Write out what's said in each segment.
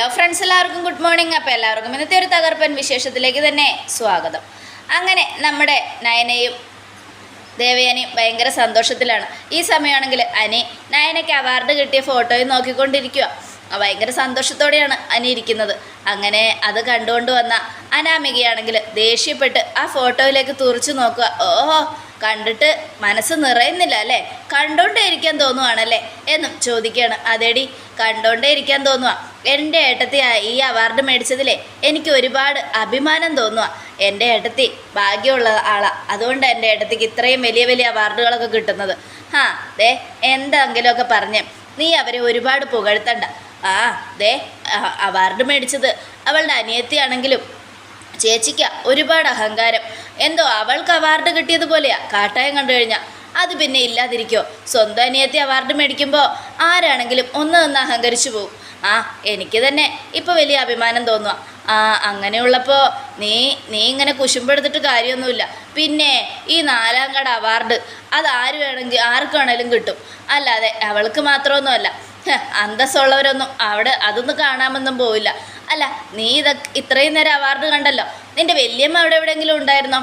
Hello friends എല്ലാവർക്കും good morning അപ്പോൾ എല്ലാവർക്കും ഇന്നത്തെ ഒരു തകർപ്പൻ വിശേഷത്തിലേക്ക് തന്നെ സ്വാഗതം. അങ്ങനെ നമ്മുടെ നയനയും ദേവയാനിയും ഭയങ്കര സന്തോഷത്തിലാണ്. ഈ സമയമാണെങ്കിൽ അനി നയനയ്ക്ക് അവാർഡ് കിട്ടിയ ഫോട്ടോയും നോക്കിക്കൊണ്ടിരിക്കുക ഭയങ്കര സന്തോഷത്തോടെയാണ് അനി ഇരിക്കുന്നത്. അങ്ങനെ അത് കണ്ടുകൊണ്ട് വന്ന അനാമികയാണെങ്കിൽ ദേഷ്യപ്പെട്ട് ആ ഫോട്ടോയിലേക്ക് തുറച്ചു നോക്കുക. ഓഹോ കണ്ടിട്ട് മനസ്സ് നിറയുന്നില്ല അല്ലേ? കണ്ടോണ്ടേ ഇരിക്കാൻ തോന്നുവാണല്ലേ? എന്നും ചോദിക്കുകയാണ്. അതേടി കണ്ടോണ്ടേ ഇരിക്കാൻ തോന്നുക എന്റെ ഏട്ടത്തി ഈ അവാർഡ് മേടിച്ചതിലേ എനിക്ക് ഒരുപാട് അഭിമാനം തോന്നുക എന്റെ ഏട്ടത്തി ഭാഗ്യമുള്ള ആളാണ് അതുകൊണ്ട് എന്റെ ഏട്ടത്തിക്ക് ഇത്രയും വലിയ വലിയ അവാർഡുകളൊക്കെ കിട്ടുന്നത്. ആ ദേ എന്തെങ്കിലുമൊക്കെ പറഞ്ഞ്. നീ അവരെ ഒരുപാട് പുകഴ്ത്തണ്ട. ആ ദേ അവാർഡ് മേടിച്ചത് അവളുടെ അനിയത്തിയാണെങ്കിലും ചേച്ചിക്ക ഒരുപാട് അഹങ്കാരം. എന്തോ അവൾക്ക് അവാർഡ് കിട്ടിയതുപോലെയാ കാട്ടായം കണ്ടു കഴിഞ്ഞാൽ അത് പിന്നെ ഇല്ലാതിരിക്കോ. സ്വന്തം അനിയത്തി അവാർഡ് മേടിക്കുമ്പോൾ ആരാണെങ്കിലും ഒന്ന് ഒന്ന് അഹങ്കരിച്ചു പോകും ആ എനിക്ക് തന്നെ ഇപ്പോൾ വലിയ അഭിമാനം തോന്നുക ആ അങ്ങനെയുള്ളപ്പോൾ നീ നീ ഇങ്ങനെ കുശുമ്പെടുത്തിട്ട് കാര്യമൊന്നുമില്ല. പിന്നെ ഈ നാലാം കട അവാർഡ് അത് ആര് വേണമെങ്കിൽ ആർക്ക് വേണേലും കിട്ടും. അല്ലാതെ അവൾക്ക് മാത്രമൊന്നുമല്ല. അന്തസ്സുള്ളവരൊന്നും അവിടെ അതൊന്നും കാണാമെന്നും പോവില്ല. അല്ല നീ ഇതൊക്കെ ഇത്രയും നേരം അവാർഡ് കണ്ടല്ലോ. നിന്റെ വല്യമ്മ അവിടെ എവിടെയെങ്കിലും ഉണ്ടായിരുന്നോ?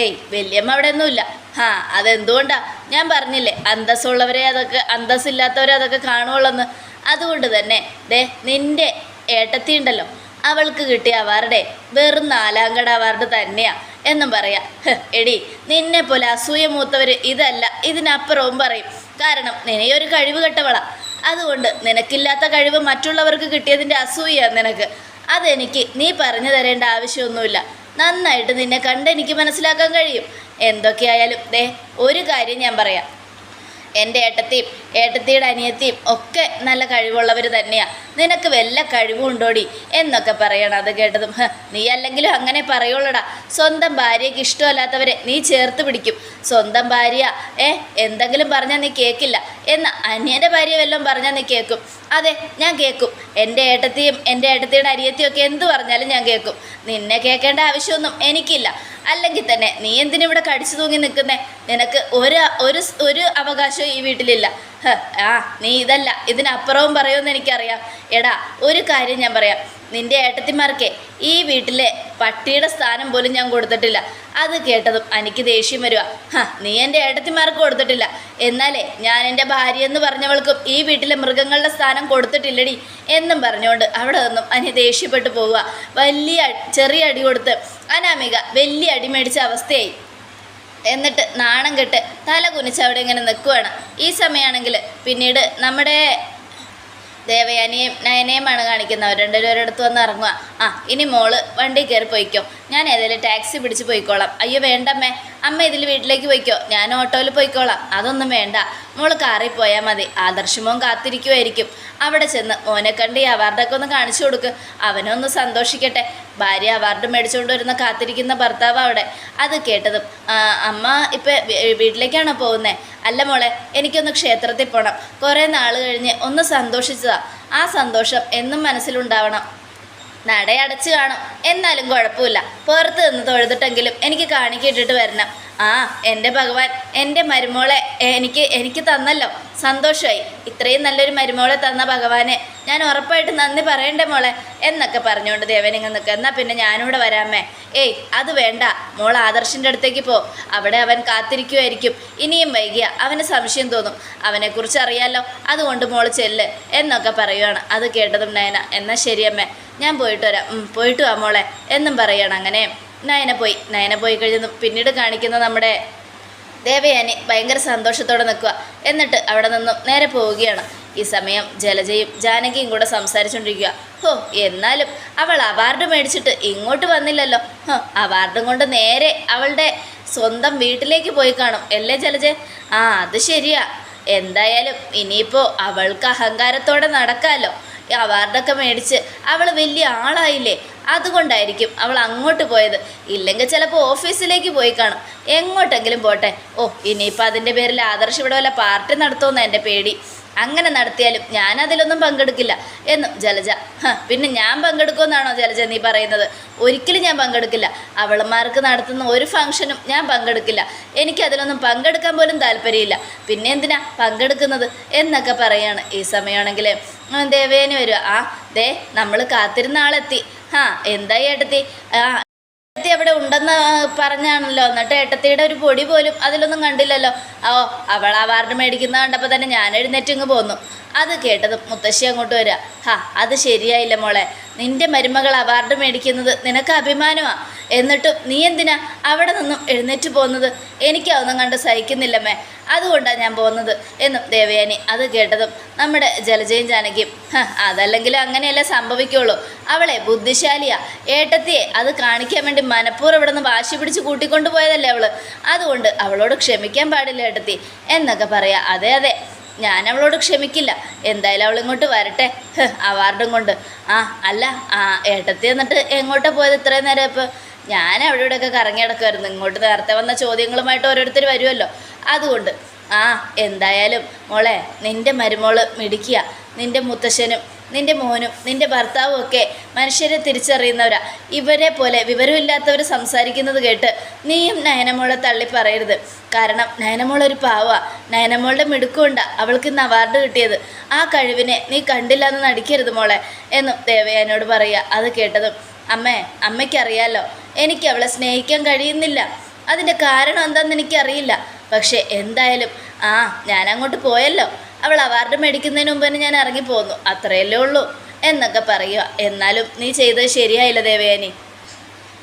ഏയ് വല്യമ്മ അവിടെ ഒന്നുമില്ല. ആ അതെന്തുകൊണ്ടാ? ഞാൻ പറഞ്ഞില്ലേ അന്തസ്സുള്ളവരെ അതൊക്കെ അന്തസ്സില്ലാത്തവരെ അതൊക്കെ കാണുവുള്ളെന്ന് അതുകൊണ്ട് തന്നെ ദേ നിന്റെ ഏട്ടത്തി ഉണ്ടല്ലോ അവൾക്ക് കിട്ടിയ അവാർഡേ വെറും നാലാം കട അവാർഡ് തന്നെയാ എന്നും പറയാം. എടി നിന്നെ പോലെ അസൂയ മൂത്തവർ ഇതല്ല ഇതിനപ്പുറവും പറയും. കാരണം നിനയൊരു കഴിവ് കെട്ടവളാ. അതുകൊണ്ട് നിനക്കില്ലാത്ത കഴിവ് മറ്റുള്ളവർക്ക് കിട്ടിയതിന്റെ അസൂയ നിനക്ക്. അതെനിക്ക് നീ പറഞ്ഞു തരേണ്ട ആവശ്യമൊന്നുമില്ല. നന്നായിട്ട് നിന്നെ കണ്ട് എനിക്ക് മനസ്സിലാക്കാൻ കഴിയും. എന്തൊക്കെയായാലും ദേ ഒരു കാര്യം ഞാൻ പറയാം. എന്റെ ഏട്ടത്തിയും ഏട്ടത്തിയുടെ അനിയത്തിയും ഒക്കെ നല്ല കഴിവുള്ളവർ തന്നെയാണ് നിനക്ക് വല്ല കഴിവുണ്ടോടി എന്നൊക്കെ പറയണം. അത് കേട്ടതും നീ അല്ലെങ്കിലും അങ്ങനെ പറയുള്ളടാ. സ്വന്തം ഭാര്യയ്ക്ക് ഇഷ്ടമല്ലാത്തവരെ നീ ചേർത്ത് പിടിക്കും. സ്വന്തം ഭാര്യ ഏ എന്തെങ്കിലും പറഞ്ഞാൽ നീ കേൾക്കില്ല എന്ന് അന്യന്റെ ഭാര്യ വല്ലതും പറഞ്ഞാൽ നീ കേൾക്കും അതെ ഞാൻ കേൾക്കും എന്റെ ഏട്ടത്തിയും എന്റെ ഏട്ടത്തിയുടെ അരിയത്തെയും ഒക്കെ എന്ത് പറഞ്ഞാലും ഞാൻ കേൾക്കും നിന്നെ കേൾക്കേണ്ട ആവശ്യമൊന്നും എനിക്കില്ല. അല്ലെങ്കിൽ തന്നെ നീ എന്തിനിവിടെ കടിച്ചു തൂങ്ങി നിൽക്കുന്നേ? നിനക്ക് ഒരു ഒരു ഒരു അവകാശവും ഈ വീട്ടിലില്ല. ആ നീ ഇതല്ല. ഇതിനപ്പുറവും പറയുമെന്ന് എനിക്കറിയാം. എടാ ഒരു കാര്യം ഞാൻ പറയാം. നിന്റെ ഏട്ടത്തിമാർക്കേ ഈ വീട്ടിലെ പട്ടിയുടെ സ്ഥാനം പോലും ഞാൻ കൊടുത്തിട്ടില്ല. അത് കേട്ടതും എനിക്ക് ദേഷ്യം വരുക നീ എന്റെ ഏട്ടത്തിമാർക്ക് കൊടുത്തിട്ടില്ല. എന്നാലേ ഞാൻ എന്റെ ഭാര്യ എന്ന് പറഞ്ഞവൾക്കും ഈ വീട്ടിലെ മൃഗങ്ങളുടെ സ്ഥാനം കൊടുത്തിട്ടില്ലടി എന്നും പറഞ്ഞുകൊണ്ട് അവിടെ നിന്നും അനി ദേഷ്യപ്പെട്ടു പോവുക. വലിയ ചെറിയ അടി കൊടുത്ത് അനാമിക വലിയ അടി മേടിച്ച അവസ്ഥയായി. എന്നിട്ട് നാണം കെട്ട് തല കുനിച്ച് അവിടെ ഇങ്ങനെ നിൽക്കുവാണ്. ഈ സമയമാണെങ്കിൽ പിന്നീട് നമ്മുടെ ദേവയാനിയും നയനയുമാണ് കാണിക്കുന്നത്. രണ്ടുപേരടുത്ത് വന്ന് ഇറങ്ങുക ആ ഇനി മോൾ വണ്ടി കയറി പോയിക്കോ. ഞാൻ ഏതെങ്കിലും ടാക്സി പിടിച്ച് പോയിക്കോളാം. അയ്യോ വേണ്ടമ്മേ. അമ്മ ഇതിൽ വീട്ടിലേക്ക് പോയിക്കോ. ഞാൻ ഓട്ടോയിൽ പോയിക്കോളാം. അതൊന്നും വേണ്ട. മോൾ കാറിൽ പോയാൽ മതി. ആദർശമോൻ കാത്തിരിക്കുമായിരിക്കും അവിടെ ചെന്ന് മോനെ കണ്ട് ഈ അവാർഡൊക്കെ ഒന്ന് കാണിച്ചു കൊടുക്ക്. അവനൊന്ന് സന്തോഷിക്കട്ടെ. ഭാര്യ അവാർഡ് മേടിച്ചുകൊണ്ട് വരുന്ന കാത്തിരിക്കുന്ന ഭർത്താവ് അവിടെ. അത് കേട്ടതും അമ്മ ഇപ്പം വീട്ടിലേക്കാണോ പോകുന്നത് അല്ല മോളെ എനിക്കൊന്ന് ക്ഷേത്രത്തിൽ പോകണം കുറേ നാൾ കഴിഞ്ഞ് ഒന്ന് സന്തോഷിച്ചതാ. ആ സന്തോഷം എന്നും മനസ്സിലുണ്ടാവണം. നടയടച്ച് കാണും. എന്നാലും കുഴപ്പമില്ല. പുറത്ത് നിന്ന് തൊഴുതിട്ടെങ്കിലും എനിക്ക് കാണിക്കിട്ടിട്ട് വരണം. ആ എന്റെ ഭഗവാൻ എന്റെ മരുമോളെ എനിക്ക് എനിക്ക് തന്നല്ലോ. സന്തോഷമായി ഇത്രയും നല്ലൊരു മരുമോളെ തന്ന ഭഗവാനെ. ഞാൻ ഉറപ്പായിട്ട് നന്ദി പറയണ്ടേ മോളെ? എന്നൊക്കെ പറഞ്ഞുകൊണ്ട് ദേവനിങ്ങ് നിൽക്കുക എന്നാൽ പിന്നെ ഞാനിവിടെ വരാമേ. ഏയ് അത് വേണ്ട. മോൾ ആദർശിന്റെ അടുത്തേക്ക് പോ. അവിടെ അവൻ കാത്തിരിക്കുമായിരിക്കും ഇനിയും വൈകിയ. അവന് സംശയം തോന്നും. അവനെക്കുറിച്ച് അറിയാലോ അതുകൊണ്ട് മോൾ ചെല്ല്. എന്നൊക്കെ പറയുവാണ്. അത് കേട്ടതും നയന. എന്നാൽ ശരിയമ്മേ ഞാൻ പോയിട്ട് വരാം. പോയിട്ട് വാ മോളെ. എന്നും പറയണം അങ്ങനെ. നയന പോയി. നയന പോയി കഴിഞ്ഞു. പിന്നീട് കാണിക്കുന്ന നമ്മുടെ ദേവയാനി ഭയങ്കര സന്തോഷത്തോടെ നിൽക്കുക. എന്നിട്ട് അവിടെ നിന്നും നേരെ പോവുകയാണ്. ഈ സമയം ജലജയും ജാനകിയും കൂടെ സംസാരിച്ചുകൊണ്ടിരിക്കുക ഹോ എന്നാലും അവൾ അവാർഡ് മേടിച്ചിട്ട് ഇങ്ങോട്ട് വന്നില്ലല്ലോ. ഹോ അവാർഡും കൊണ്ട് നേരെ അവളുടെ സ്വന്തം വീട്ടിലേക്ക് പോയി കാണും. അല്ലേ ജലജ? ആ അത് ശരിയാ. എന്തായാലും ഇനിയിപ്പോൾ അവൾക്ക് അഹങ്കാരത്തോടെ നടക്കാമല്ലോ ഈ അവാർഡൊക്കെ മേടിച്ച് അവൾ വലിയ ആളായില്ലേ? അതുകൊണ്ടായിരിക്കും അവൾ അങ്ങോട്ട് പോയത്. ഇല്ലെങ്കിൽ ചിലപ്പോൾ ഓഫീസിലേക്ക് പോയി കാണും. എങ്ങോട്ടെങ്കിലും പോട്ടെ. ഓ ഇനിയിപ്പോൾ അതിന്റെ പേരിൽ ആദർശ് ഇവിടെ വല്ല പാർട്ടി നടത്തുമെന്ന് എന്റെ പേടി. അങ്ങനെ നടത്തിയാലും ഞാൻ അതിലൊന്നും പങ്കെടുക്കില്ല എന്നും ജലജ. പിന്നെ ഞാൻ പങ്കെടുക്കുമെന്നാണോ ജലജ നീ പറയുന്നത്? ഒരിക്കലും ഞാൻ പങ്കെടുക്കില്ല. അവളന്മാർക്ക് നടത്തുന്ന ഒരു ഫംഗ്ഷനും ഞാൻ പങ്കെടുക്കില്ല. എനിക്ക് അതിലൊന്നും പങ്കെടുക്കാൻ പോലും താല്പര്യമില്ല. പിന്നെ എന്തിനാ പങ്കെടുക്കുന്നത് എന്നൊക്കെ പറയാണ്. ഈ സമയമാണെങ്കിൽ ദേവേനി വരിക. ആ ദേ നമ്മൾ കാത്തിരുന്ന ആളെത്തി. ആ എന്തായി ഏട്ടത്തി? ആ ഏട്ടത്തി അവിടെ ഉണ്ടെന്ന് പറഞ്ഞാണല്ലോ. എന്നിട്ട് ഏട്ടത്തിയുടെ ഒരു പൊടി പോലും അതിലൊന്നും കണ്ടില്ലല്ലോ. ഓ അവൾ ആ വാർഡ് മേടിക്കുന്ന കണ്ടപ്പോൾ തന്നെ ഞാൻ എഴുന്നേറ്റ് ഇങ്ങ് പോന്നു. അത് കേട്ടത് മുത്തശ്ശി അങ്ങോട്ട് വരിക. ഹാ അത് ശരിയായില്ല മോളെ. നിന്റെ മരുമകൾ അവാർഡ് മേടിക്കുന്നത് നിനക്ക് അഭിമാനമാ. എന്നിട്ടും നീ എന്തിനാ അവിടെ നിന്നും എഴുന്നേറ്റ് പോകുന്നത്? എനിക്കതൊന്നും കണ്ട് സഹിക്കുന്നില്ലമ്മേ. അതുകൊണ്ടാണ് ഞാൻ പോകുന്നത്. എന്നും ദേവയാനി അത് കേട്ടതും നമ്മുടെ ജലജയും ജാനകിയും അതല്ലെങ്കിൽ അങ്ങനെയല്ലേ സംഭവിക്കുള്ളൂ. അവളെ ബുദ്ധിശാലിയാ. ഏട്ടത്തിയെ അത് കാണിക്കാൻ വേണ്ടി മനഃപൂർവം ഇവിടെ നിന്ന് വാശി പിടിച്ച് കൂട്ടിക്കൊണ്ടു പോയതല്ലേ അവൾ. അതുകൊണ്ട് അവളോട് ക്ഷമിക്കാൻ പാടില്ല ഏട്ടത്തി. എന്നൊക്കെ പറയാ. അതെ അതെ. ഞാൻ അവളോട് ക്ഷമിക്കില്ല. എന്തായാലും അവൾ ഇങ്ങോട്ട് വരട്ടെ. അവാർഡും കൊണ്ട്. ആ അല്ല ആ ഏട്ടത്തി എന്നിട്ട് എങ്ങോട്ടാ പോയത് ഇത്രയും നേരം ഇപ്പോൾ ഞാൻ അവിടെ ഇവിടെയൊക്കെ കറങ്ങി കിടക്കുമായിരുന്നു ഇങ്ങോട്ട് നേരത്തെ വന്ന ചോദ്യങ്ങളുമായിട്ട് ഓരോരുത്തർ വരുമല്ലോ അതുകൊണ്ട് ആ എന്തായാലും മോളെ നിന്റെ മരുമോൾ മിടിക്കുക നിന്റെ മുത്തശ്ശനും നിന്റെ മോനും നിന്റെ ഭർത്താവും ഒക്കെ മനുഷ്യരെ തിരിച്ചറിയുന്നവരാ. ഇവരെ പോലെ വിവരമില്ലാത്തവർ സംസാരിക്കുന്നത് കേട്ട് നീയും നയനമോളെ തള്ളി പറയരുത്. കാരണം നയനമോൾ ഒരു പാവാ. നയനമോളുടെ മിടുക്കുണ്ട അവൾക്ക് ഇന്ന് അവാർഡ് കിട്ടിയത്. ആ കഴിവിനെ നീ കണ്ടില്ല എന്ന് നടിക്കരുത് മോളെ എന്നും ദേവയാനോട് പറയുക അത് കേട്ടതും അമ്മേ അമ്മയ്ക്കറിയാലോ എനിക്ക് അവളെ സ്നേഹിക്കാൻ കഴിയുന്നില്ല. അതിന്റെ കാരണം എന്താണെന്ന് എനിക്കറിയില്ല. പക്ഷേ എന്തായാലും ആ ഞാനങ്ങോട്ട് പോയല്ലോ. അവൾ അവാർഡ് മേടിക്കുന്നതിന് മുമ്പ് തന്നെ ഞാൻ ഇറങ്ങിപ്പോന്നു അത്രയല്ലേ ഉള്ളൂ. എന്നൊക്കെ പറയുക. എന്നാലും നീ ചെയ്തത് ശരിയായില്ല ദേവയാനി.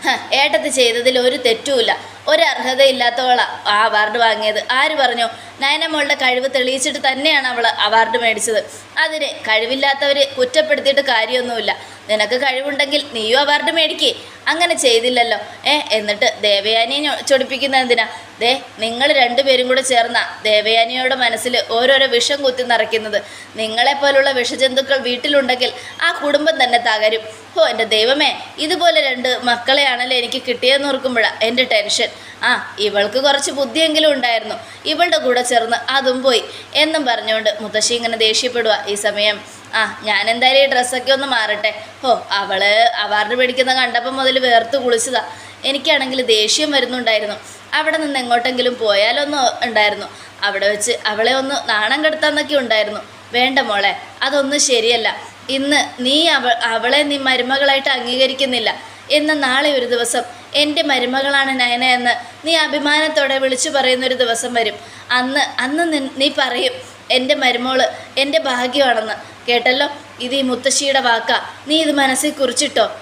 ഹ, ഏട്ടത്തി ചെയ്തതിൽ ഒരു തെറ്റുമില്ല. ഒരു അർഹതയില്ലാത്തവളാ ആ അവാർഡ് വാങ്ങിയത്. ആര് പറഞ്ഞു? നയനമോളുടെ കഴിവ് തെളിയിച്ചിട്ട് തന്നെയാണ് അവൾ അവാർഡ് മേടിച്ചത്. അതിന് കഴിവില്ലാത്തവർ കുറ്റപ്പെടുത്തിയിട്ട് കാര്യമൊന്നുമില്ല. നിനക്ക് കഴിവുണ്ടെങ്കിൽ നീയും അവാർഡ് മേടിക്കേ. അങ്ങനെ ചെയ്തില്ലല്ലോ. ഏ എന്നിട്ട് ദേവയാനിയെ ചൊടിപ്പിക്കുന്ന എന്തിനാ? ദേ നിങ്ങൾ രണ്ടുപേരും കൂടെ ചേർന്ന ദേവയാനിയുടെ മനസ്സിൽ ഓരോരോ വിഷം കുത്തി നിറയ്ക്കുന്നത്. നിങ്ങളെപ്പോലുള്ള വിഷജന്തുക്കൾ വീട്ടിലുണ്ടെങ്കിൽ ആ കുടുംബം തന്നെ തകരും. ഓ എന്റെ ദൈവമേ ഇതുപോലെ രണ്ട് മക്കളെയാണല്ലോ എനിക്ക് കിട്ടിയെന്ന് ഓർക്കുമ്പോഴാണ് എന്റെ ടെൻഷൻ. ആ ഇവൾക്ക് കുറച്ച് ബുദ്ധിയെങ്കിലും ഉണ്ടായിരുന്നു. ഇവളുടെ കൂടെ ചേർന്ന് അതും പോയി. എന്നും പറഞ്ഞുകൊണ്ട് മുത്തശ്ശി ഇങ്ങനെ ദേഷ്യപ്പെടുക ഈ സമയം. ആ ഞാൻ എന്തായാലും ഈ ഡ്രസ്സൊക്കെ ഒന്ന് മാറട്ടെ. ഹോ അവൾ അവാർഡ് പിടിക്കുന്ന കണ്ടപ്പം മുതൽ വേർത്ത് കുളിച്ചതാ. എനിക്കാണെങ്കിൽ ദേഷ്യം വരുന്നുണ്ടായിരുന്നു. അവിടെ നിന്ന് എങ്ങോട്ടെങ്കിലും പോയാലൊന്നും ഉണ്ടായിരുന്നു. അവിടെ വെച്ച് അവളെ ഒന്ന് നാണം കെടുത്താന്നൊക്കെ ഉണ്ടായിരുന്നു. വേണ്ട മോളെ അതൊന്നും ശരിയല്ല. ഇന്ന് നീ അവ അവളെ നീ മരുമകളായിട്ട് അംഗീകരിക്കുന്നില്ല. എന്ന് നാളെ ഒരു ദിവസം എന്റെ മരുമകളാണ് നയന എന്ന് നീ അഭിമാനത്തോടെ വിളിച്ചു പറയുന്നൊരു ദിവസം വരും. അന്ന് അന്ന് നീ പറയും എന്റെ മരുമോൾ എന്റെ ഭാഗ്യമാണെന്ന്. കേട്ടല്ലോ? ഇത് ഈ മുത്തശ്ശിയുടെ വാക്കാ. നീ ഇത് മനസ്സിൽ കുറിച്ചിട്ടോ?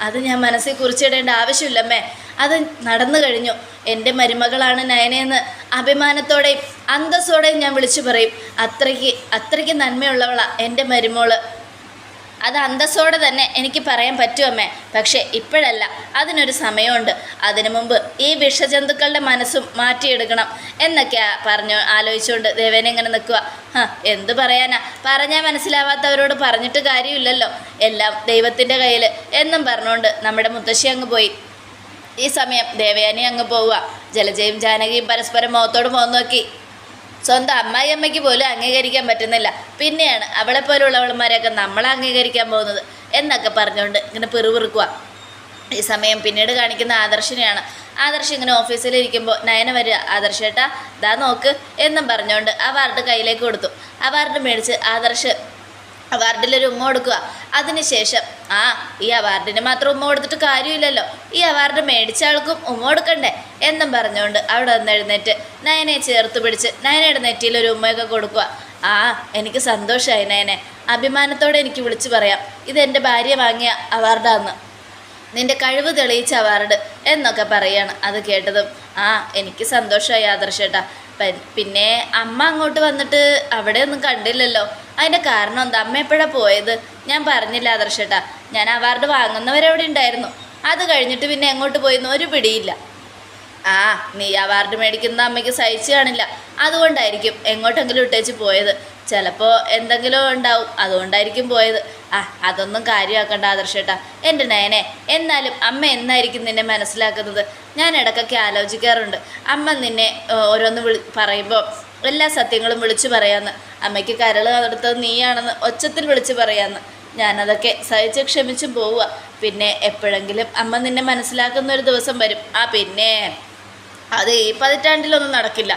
അത് ഞാൻ മനസ്സിൽ കുറിച്ചിടേണ്ട ആവശ്യമില്ലമ്മേ. അത് നടന്നു കഴിഞ്ഞു. എന്റെ മരുമകളാണ് നയനയെന്ന് അഭിമാനത്തോടെയും അന്തസ്സോടെയും ഞാൻ വിളിച്ചു പറയും. അത്രയ്ക്ക് അത്രയ്ക്ക് നന്മയുള്ളവളാണ് എന്റെ മരുമോൾ. അത് അന്തസ്സോടെ തന്നെ എനിക്ക് പറയാൻ പറ്റുമമ്മേ പക്ഷേ ഇപ്പോഴല്ല അതിനൊരു സമയമുണ്ട്. അതിനു മുമ്പ് ഈ വിഷജന്തുക്കളുടെ മനസ്സും മാറ്റിയെടുക്കണം എന്നൊക്കെ പറഞ്ഞു ആലോചിച്ചുകൊണ്ട് ദേവേനെ ഇങ്ങനെ നിൽക്കുക. എന്ത് പറയാനാ? പറഞ്ഞാൽ മനസ്സിലാവാത്തവരോട് പറഞ്ഞിട്ട് കാര്യമില്ലല്ലോ. എല്ലാം ദൈവത്തിന്റെ കയ്യിൽ എന്നും പറഞ്ഞുകൊണ്ട് നമ്മുടെ മുത്തശ്ശി അങ്ങ് പോയി. ഈ സമയം ദേവയാനി അങ്ങ് പോവുക. ജലജയും ജാനകിയും പരസ്പരം മുഖത്തോട് മുഖം നോക്കി. സ്വന്തം അമ്മായിയമ്മയ്ക്ക് പോലും അംഗീകരിക്കാൻ പറ്റുന്നില്ല. പിന്നെയാണ് അവളെ പോലുള്ളവളന്മാരെയൊക്കെ നമ്മൾ അംഗീകരിക്കാൻ പോകുന്നത് എന്നൊക്കെ പറഞ്ഞുകൊണ്ട് ഇങ്ങനെ പിറുപിറുക്കുക ഈ സമയം പിന്നീട് കാണിക്കുന്ന ആദർശിനെയാണ്. ആദർശ് ഇങ്ങനെ ഓഫീസിലിരിക്കുമ്പോൾ നയന വരിക ആദർശേട്ടാ ദാ നോക്ക് എന്നും പറഞ്ഞുകൊണ്ട് അവാർഡ് കയ്യിലേക്ക് കൊടുത്തു. അവാർഡ് മേടിച്ച് ആദർശ് അവാർഡിലൊരു ഉമ്മ കൊടുക്കുക അതിനുശേഷം ആ ഈ അവാർഡിന് മാത്രം ഉമ്മ കൊടുത്തിട്ട് കാര്യമില്ലല്ലോ. ഈ അവാർഡ് മേടിച്ച ആൾക്കും ഉമ്മ കൊടുക്കണ്ടേ? എന്നും പറഞ്ഞുകൊണ്ട് അവിടെ വന്ന് എഴുന്നേറ്റ് നയനെ ചേർത്ത് പിടിച്ച് നയനയുടെ നെറ്റിയിൽ ഒരു ഉമ്മയൊക്കെ കൊടുക്കുക. ആ എനിക്ക് സന്തോഷമായി നയനെ. അഭിമാനത്തോടെ എനിക്ക് വിളിച്ചു പറയാം. ഇതെന്റെ ഭാര്യ വാങ്ങിയ അവാർഡാന്ന്. നിന്റെ കഴിവ് തെളിയിച്ച അവാർഡ് എന്നൊക്കെ പറയാണ് അത് കേട്ടതും. ആ എനിക്ക് സന്തോഷമായി ആദർശേട്ടാ. പിന്നെ അമ്മ അങ്ങോട്ട് വന്നിട്ട് അവിടെ ഒന്നും കണ്ടില്ലല്ലോ. അതിന്റെ കാരണം എന്താ? അമ്മ എപ്പോഴാണ് പോയത്? ഞാൻ പറഞ്ഞില്ല ആദർശേട്ടാ. ഞാൻ അവാർഡ് വാങ്ങുന്നവരെവിടെ ഉണ്ടായിരുന്നു. അത് കഴിഞ്ഞിട്ട് പിന്നെ എങ്ങോട്ട് പോയെന്ന് ഒരു പിടിയില്ല. ആ നീ അവാർഡ് മേടിക്കുന്ന അമ്മയ്ക്ക് സഹിച്ചു കാണില്ല. അതുകൊണ്ടായിരിക്കും എങ്ങോട്ടെങ്കിലും ഇട്ടേച്ച് പോയത്. ചിലപ്പോൾ എന്തെങ്കിലും ഉണ്ടാവും. അതുകൊണ്ടായിരിക്കും പോയത്. ആ അതൊന്നും കാര്യമാക്കണ്ട ആദർശേട്ടാ. എന്റെ നയനെ എന്നാലും അമ്മ എന്നായിരിക്കും നിന്നെ മനസ്സിലാക്കുന്നത്? ഞാൻ ഇടയ്ക്കൊക്കെ ആലോചിക്കാറുണ്ട്. അമ്മ നിന്നെ ഓരോന്ന് വിളി പറയുമ്പോൾ എല്ലാ സത്യങ്ങളും വിളിച്ചു പറയാമെന്ന് അമ്മയ്ക്ക് കരൾ നടത്തത് നീയാണെന്ന് ഒച്ചത്തിൽ വിളിച്ചു പറയാമെന്ന് ഞാനതൊക്കെ സഹിച്ച് ക്ഷമിച്ചും പോവുക. പിന്നെ എപ്പോഴെങ്കിലും അമ്മ നിന്നെ മനസ്സിലാക്കുന്ന ഒരു ദിവസം വരും. ആ പിന്നെ അത് ഈ പതിറ്റാണ്ടിലൊന്നും നടക്കില്ല.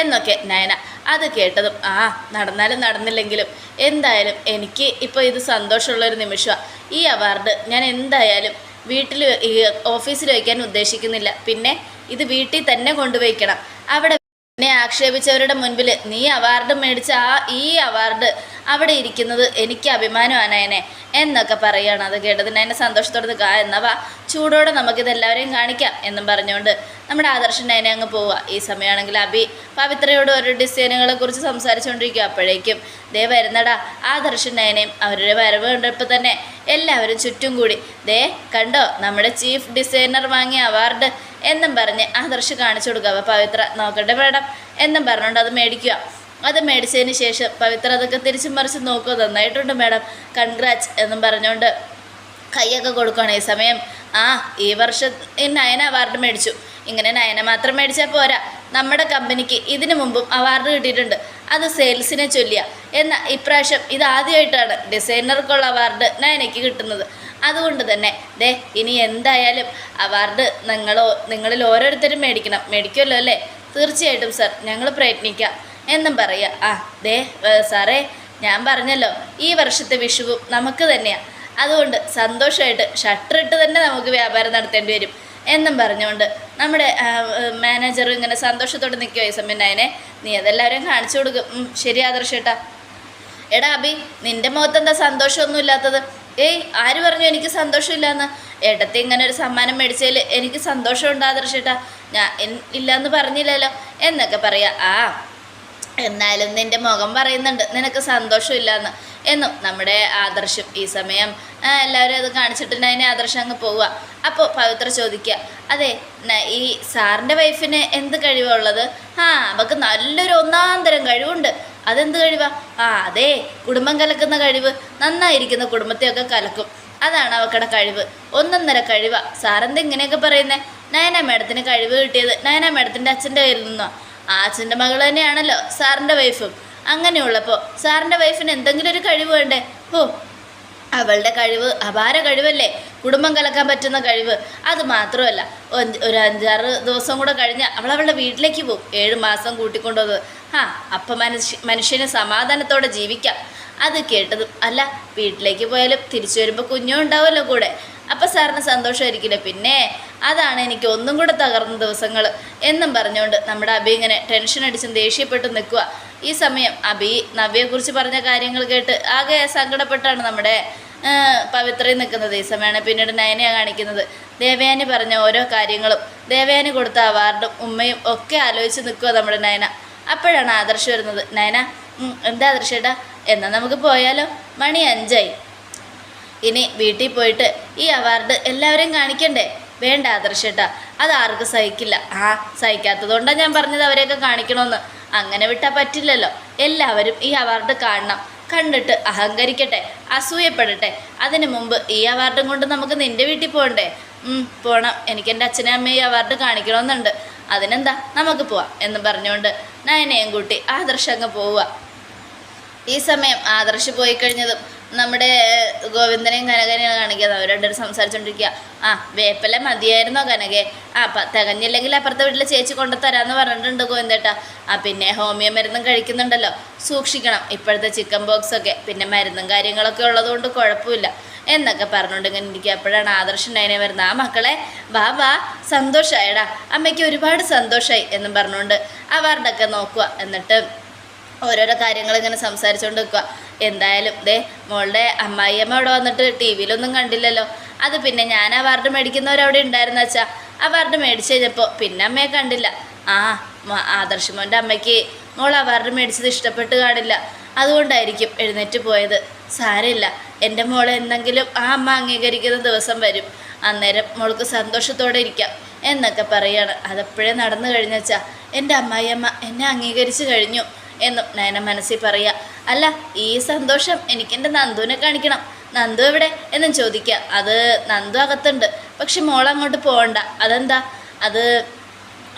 എന്നൊക്കെ നയന അത് കേട്ടതും ആ നടന്നാലും നടന്നില്ലെങ്കിലും എന്തായാലും എനിക്ക് ഇപ്പോൾ ഇത് സന്തോഷമുള്ളൊരു നിമിഷമാണ് ഈ അവാർഡ് ഞാൻ എന്തായാലും വീട്ടിൽ ഓഫീസിൽ വയ്ക്കാൻ ഉദ്ദേശിക്കുന്നില്ല. പിന്നെ ഇത് വീട്ടിൽ തന്നെ കൊണ്ടുപോയിക്കണം അവിടെ എന്നെ ആക്ഷേപിച്ചവരുടെ മുൻപിൽ നീ അവാർഡ് മേടിച്ച ആ ഈ അവാർഡ് അവിടെ ഇരിക്കുന്നത് എനിക്ക് അഭിമാനമാണ് അതിനെ എന്നൊക്കെ പറയുകയാണ് അത് കേട്ടതിന് അതിനെ സന്തോഷത്തോടെ കാ എന്നാ വാ. ചൂടോടെ നമുക്കിതെല്ലാവരെയും കാണിക്കാം എന്നും പറഞ്ഞുകൊണ്ട് നമ്മുടെ ആദർശൻ അതിനെ അങ്ങ് പോവുക. ഈ സമയമാണെങ്കിൽ അഭി പവിത്രയോട് ഓരോ ഡിസൈനുകളെ കുറിച്ച് സംസാരിച്ചുകൊണ്ടിരിക്കുക. അപ്പോഴേക്കും ദേ വരുന്നടാ. ആദർശൻ അതിനെയും അവരുടെ വരവ് കണ്ടപ്പോൾ തന്നെ എല്ലാവരും ചുറ്റും കൂടി ദേ കണ്ടോ? നമ്മുടെ ചീഫ് ഡിസൈനർ വാങ്ങിയ അവാർഡ് എന്നും പറഞ്ഞ് ആദർശ് കാണിച്ചു കൊടുക്കുക. അപ്പോൾ പവിത്ര നോക്കട്ടെ മേഡം. എന്നും പറഞ്ഞുകൊണ്ട് അത് മേടിക്കുക. അത് മേടിച്ചതിന് ശേഷം പവിത്ര അതൊക്കെ തിരിച്ചും മറിച്ച് നോക്കുക നന്നായിട്ടുണ്ട് മാഡം. കൺഗ്രാറ്റ്സ് എന്നും പറഞ്ഞുകൊണ്ട് കൈയൊക്കെ കൊടുക്കുകയാണ് ഈ സമയം ആ ഈ വർഷം നയന അവാർഡ് മേടിച്ചു. ഇങ്ങനെ നയന മാത്രം മേടിച്ചാൽ പോരാ. നമ്മുടെ കമ്പനിക്ക് ഇതിനു മുമ്പും അവാർഡ് കിട്ടിയിട്ടുണ്ട്. അത് സെയിൽസിനെ ചൊല്ലിയ. എന്നാൽ ഇപ്രാവശ്യം ഇതാദ്യമായിട്ടാണ് ഡിസൈനർക്കുള്ള അവാർഡ് നയനയ്ക്ക് കിട്ടുന്നത്. അതുകൊണ്ട് തന്നെ ദേ ഇനി എന്തായാലും അവാർഡ് നിങ്ങളോ നിങ്ങളിൽ ഓരോരുത്തരും മേടിക്കണം. മേടിക്കുമല്ലോ അല്ലേ? തീർച്ചയായിട്ടും സർ ഞങ്ങൾ പ്രയത്നിക്കാം. എന്നും പറയുക. ആ ദേ സാറേ ഞാൻ പറഞ്ഞല്ലോ ഈ വർഷത്തെ വിഷുവും നമുക്ക് തന്നെയാണ് അതുകൊണ്ട് സന്തോഷമായിട്ട് ഷട്ടറിട്ട് തന്നെ നമുക്ക് വ്യാപാരം നടത്തേണ്ടി വരും എന്നും പറഞ്ഞുകൊണ്ട് നമ്മുടെ മാനേജർ ഇങ്ങനെ സന്തോഷത്തോടെ നിൽക്കുക ഈ സമയം നീ അതെല്ലാവരും കാണിച്ചു കൊടുക്കും. ശരി ശരി ആദർശേട്ടാ എടാ അബി നിന്റെ മുഖത്ത് എന്താ സന്തോഷമൊന്നും ഇല്ലാത്തത്? ഏയ് ആര് പറഞ്ഞു എനിക്ക് സന്തോഷമില്ലാന്ന്? ഏട്ടത്തെ ഇങ്ങനെ ഒരു സമ്മാനം മേടിച്ചതിൽ എനിക്ക് സന്തോഷമുണ്ട് ആദർശേട്ടാ ഞാൻ ഇല്ലയെന്ന് പറഞ്ഞില്ലല്ലോ. എന്നൊക്കെ പറയാം. ആ എന്നാലും നിന്റെ മുഖം പറയുന്നുണ്ട്. നിനക്ക് സന്തോഷമില്ലെന്ന്. എന്നും നമ്മുടെ ആദർശം ഈ സമയം എല്ലാവരും അത് കാണിച്ചിട്ടുണ്ടെങ്കിൽ ആദർശം അങ്ങ് പോവുക. അപ്പോൾ പവിത്ര ചോദിക്കുക അതെ ഈ സാറിന്റെ വൈഫിന് എന്ത് കഴിവാണ് ഉള്ളത് ആ അവൾക്ക് നല്ലൊരു ഒന്നാം തരം കഴിവുണ്ട്. അതെന്ത് കഴിവാ? ആ അതെ കുടുംബം കലക്കുന്ന കഴിവ്. നന്നായിരിക്കുന്ന കുടുംബത്തെയൊക്കെ കലക്കും. അതാണ് അവക്കടെ കഴിവ്. ഒന്നൊന്നര കഴിവാ. സാറെന്താ ഇങ്ങനെയൊക്കെ പറയുന്നേ? നയന മേഡത്തിന് കഴിവ് കിട്ടിയത്. നയന മേഡത്തിന്റെ അച്ഛന്റെ കയ്യിൽ നിന്നോ? ആ അച്ഛന്റെ മകൾ തന്നെയാണല്ലോ സാറിന്റെ വൈഫും. അങ്ങനെയുള്ളപ്പോൾ സാറിന്റെ വൈഫിന് എന്തെങ്കിലും ഒരു കഴിവ് വേണ്ടേ? ഓ അവളുടെ കഴിവ് അപാര കഴിവല്ലേ? കുടുംബം കലക്കാൻ പറ്റുന്ന കഴിവ്. അത് മാത്രമല്ല ഒരു അഞ്ചാറ് ദിവസം കൂടെ കഴിഞ്ഞാൽ അവൾ അവളുടെ വീട്ടിലേക്ക് പോകും. ഏഴ് മാസം കൂട്ടിക്കൊണ്ടുവന്നത് ആ അപ്പം മനുഷ്യ മനുഷ്യന് സമാധാനത്തോടെ ജീവിക്കാം. അത് കേട്ടതും അല്ല വീട്ടിലേക്ക് പോയാലും തിരിച്ചു വരുമ്പോൾ കുഞ്ഞും ഉണ്ടാവുമല്ലോ കൂടെ. അപ്പം സാറിന് സന്തോഷമായിരിക്കില്ല? പിന്നെ അതാണ് എനിക്ക് ഒന്നും കൂടെ തകർന്ന ദിവസങ്ങൾ എന്നും പറഞ്ഞുകൊണ്ട് നമ്മുടെ അബി ഇങ്ങനെ ടെൻഷൻ അടിച്ചും ദേഷ്യപ്പെട്ട് നിൽക്കുക ഈ സമയം അബി നവ്യയെക്കുറിച്ച് പറഞ്ഞ കാര്യങ്ങൾ കേട്ട് ആകെ സങ്കടപ്പെട്ടാണ് നമ്മുടെ പവിത്രയിൽ നിൽക്കുന്നത് ഈ സമയമാണ് പിന്നീട് നയനയാണ് കാണിക്കുന്നത്. ദേവയാനി പറഞ്ഞ ഓരോ കാര്യങ്ങളും ദേവയാനി കൊടുത്ത അവാർഡും ഉമ്മയും ഒക്കെ ആലോചിച്ച് നിൽക്കുക നമ്മുടെ നയന. അപ്പോഴാണ് ആദർശ് വരുന്നത്. നയന എന്താ ആദർശേട്ടാ? എന്നാൽ നമുക്ക് പോയാലോ? മണി അഞ്ചായി. ഇനി വീട്ടിൽ പോയിട്ട് ഈ അവാർഡ് എല്ലാവരെയും കാണിക്കണ്ടേ? വേണ്ട ആദർശേട്ടാ അത് ആർക്കും സഹിക്കില്ല. ആ സഹിക്കാത്തതുകൊണ്ടാണ് ഞാൻ പറഞ്ഞത് അവരെയൊക്കെ കാണിക്കണമെന്ന് അങ്ങനെ വിട്ടാൽ പറ്റില്ലല്ലോ. എല്ലാവരും ഈ അവാർഡ് കാണണം. കണ്ടിട്ട് അഹങ്കരിക്കട്ടെ അസൂയപ്പെടട്ടെ. അതിനു മുമ്പ് ഈ അവാർഡും കൊണ്ട് നമുക്ക് നിന്റെ വീട്ടിൽ പോകണ്ടേ പോകണം പോണം. എനിക്ക് എന്റെ അച്ഛനും അമ്മയും ഈ അവാർഡ് കാണിക്കണമെന്നുണ്ട്. അതിനെന്താ? നമുക്ക് പോവാം എന്ന് പറഞ്ഞുകൊണ്ട് നയനയും കൂട്ടി ആദർശ് അങ്ങ് പോവുക. ഈ സമയം ആദർശ് പോയി കഴിഞ്ഞതും നമ്മുടെ ഗോവിന്ദനെയും കനകനെയും കാണിക്കുന്നത് അവർ രണ്ടുപേരും സംസാരിച്ചുകൊണ്ടിരിക്കുക ആ വേപ്പല മതിയായിരുന്നോ കനകെ? ആ അപ്പം തികഞ്ഞില്ലെങ്കിൽ അപ്പുറത്തെ വീട്ടിലെ ചേച്ചി കൊണ്ടുതരാമെന്ന് പറഞ്ഞിട്ടുണ്ട് ഗോവിന്ദേട്ടാ. ആ പിന്നെ ഹോമിയോ മരുന്നും കഴിക്കുന്നുണ്ടല്ലോ. സൂക്ഷിക്കണം. ഇപ്പോഴത്തെ ചിക്കൻ ബോക്സ് ഒക്കെ. പിന്നെ മരുന്നും കാര്യങ്ങളൊക്കെ ഉള്ളതുകൊണ്ട് കുഴപ്പമില്ല. എന്നൊക്കെ പറഞ്ഞുകൊണ്ട് ഇങ്ങനെ ഇരിക്കുക അപ്പോഴാണ് ആദർശൻ അതിനെ വരുന്നത്. ആ മക്കളെ വാ വാ. സന്തോഷമായടാ അമ്മയ്ക്ക് ഒരുപാട് സന്തോഷമായി എന്നും പറഞ്ഞുകൊണ്ട് അവാർഡൊക്കെ നോക്കുക. എന്നിട്ട് ഓരോരോ കാര്യങ്ങൾ ഇങ്ങനെ സംസാരിച്ചുകൊണ്ട് നിൽക്കുക. എന്തായാലും ദേ മോളുടെ അമ്മായിയമ്മ അവിടെ വന്നിട്ട് ടി വിയിലൊന്നും കണ്ടില്ലല്ലോ. അത് പിന്നെ ഞാൻ അവാർഡ് മേടിക്കുന്നവരവിടെ ഉണ്ടായിരുന്ന വെച്ചാൽ അവാർഡ് മേടിച്ച് കഴിഞ്ഞപ്പോൾ പിന്നെ അമ്മയെ കണ്ടില്ല. ആ ആദർശ് മോന്റെ അമ്മയ്ക്ക് മോൾ അവാർഡ് മേടിച്ചത് ഇഷ്ടപ്പെട്ട് കാണില്ല. അതുകൊണ്ടായിരിക്കും എഴുന്നേറ്റ് പോയത്. സാരമില്ല. എന്റെ മോളെ എന്തെങ്കിലും ആ അമ്മ അംഗീകരിക്കുന്ന ദിവസം വരും. അന്നേരം മോൾക്ക് സന്തോഷത്തോടെ ഇരിക്കാം എന്നൊക്കെ പറയാണ്. അതെപ്പോഴേ നടന്നു കഴിഞ്ഞാച്ചാ എന്റെ അമ്മായിയമ്മ എന്നെ അംഗീകരിച്ച് കഴിഞ്ഞു എന്നും നയന മനസ്സിൽ പറയുക അല്ല ഈ സന്തോഷം എനിക്കെന്റെ നന്ദുവിനെ കാണിക്കണം. നന്ദു എവിടെ? എന്നും ചോദിക്കുക അത് നന്ദു അകത്തുണ്ട്. പക്ഷെ മോൾ അങ്ങോട്ട് പോകണ്ട അതെന്താ? അത്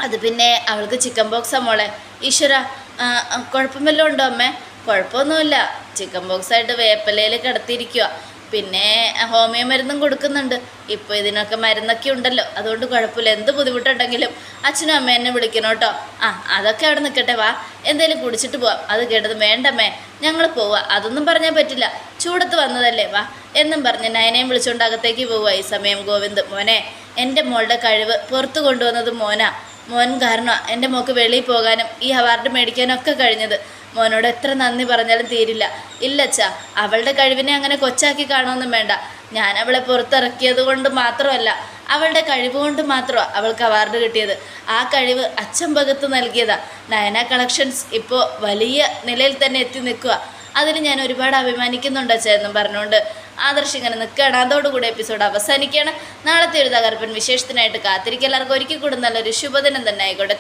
അത് പിന്നെ അവൾക്ക് ചിക്കൻ ബോക്സാ മോളെ. ഈശ്വര ആ, ആ, കുഴപ്പം വല്ലതും ഉണ്ടോ അമ്മേ? കുഴപ്പമൊന്നുമില്ല. ചിക്കൻ ബോക്സായിട്ട് വേപ്പലയിൽ കിടത്തിയിരിക്കുക പിന്നെ ഹോമിയോ മരുന്നും കൊടുക്കുന്നുണ്ട്. ഇപ്പോൾ ഇതിനൊക്കെ മരുന്നൊക്കെ ഉണ്ടല്ലോ. അതുകൊണ്ട് കുഴപ്പമില്ല. എന്ത് ബുദ്ധിമുട്ടുണ്ടെങ്കിലും അച്ഛനും അമ്മ എന്നെ വിളിക്കണം കേട്ടോ. ആ അതൊക്കെ അവിടെ നിൽക്കട്ടെ വാ. എന്തേലും കുടിച്ചിട്ട് പോവാം. അത് കേട്ടത് വേണ്ടമ്മേ. ഞങ്ങൾ പോവാ. അതൊന്നും പറഞ്ഞാൽ പറ്റില്ല. ചൂടത്ത് വന്നതല്ലേ വാ. എന്നും പറഞ്ഞ് നയനയും വിളിച്ചുകൊണ്ട് അകത്തേക്ക് പോവുക ഈ സമയം ഗോവിന്ദ്. മോനെ എന്റെ മോളുടെ കഴിവ് പുറത്തു കൊണ്ടുവന്നത് മോനാ. മോൻ കാരണം എന്റെ മോക്ക് വെളിയിൽ പോകാനും ഈ അവാർഡ് മേടിക്കാനും ഒക്കെ കഴിഞ്ഞത്. മോനോട് എത്ര നന്ദി പറഞ്ഞാലും തീരില്ല. ഇല്ലച്ചാ അവളുടെ കഴിവിനെ അങ്ങനെ കൊച്ചാക്കി കാണുമൊന്നും വേണ്ട. ഞാൻ അവളെ പുറത്തിറക്കിയത് കൊണ്ട് മാത്രമല്ല അവളുടെ കഴിവ് കൊണ്ട് മാത്രമാണ് അവൾക്ക് അവാർഡ് കിട്ടിയത്. ആ കഴിവ് അച്ഛൻ ഭഗത്ത് നൽകിയതാ. നയന കളക്ഷൻസ് ഇപ്പോൾ വലിയ നിലയിൽ തന്നെ എത്തി നിൽക്കുക അതിൽ ഞാൻ ഒരുപാട് അഭിമാനിക്കുന്നുണ്ട് അച്ഛ എന്നും പറഞ്ഞുകൊണ്ട്. ആദർശ് ഇങ്ങനെ നിൽക്കുകയാണ് അതോടുകൂടി എപ്പിസോഡ് അവസാനിക്കുകയാണ്. നാളത്തെ ഒരു തകർപ്പൻ വിശേഷത്തിനായിട്ട് കാത്തിരിക്കുക. എല്ലാവർക്കും ഒരിക്കൽ കൂടി നല്ലൊരു ശുഭദിനം തന്നെ ആയിക്കോട്ടെ.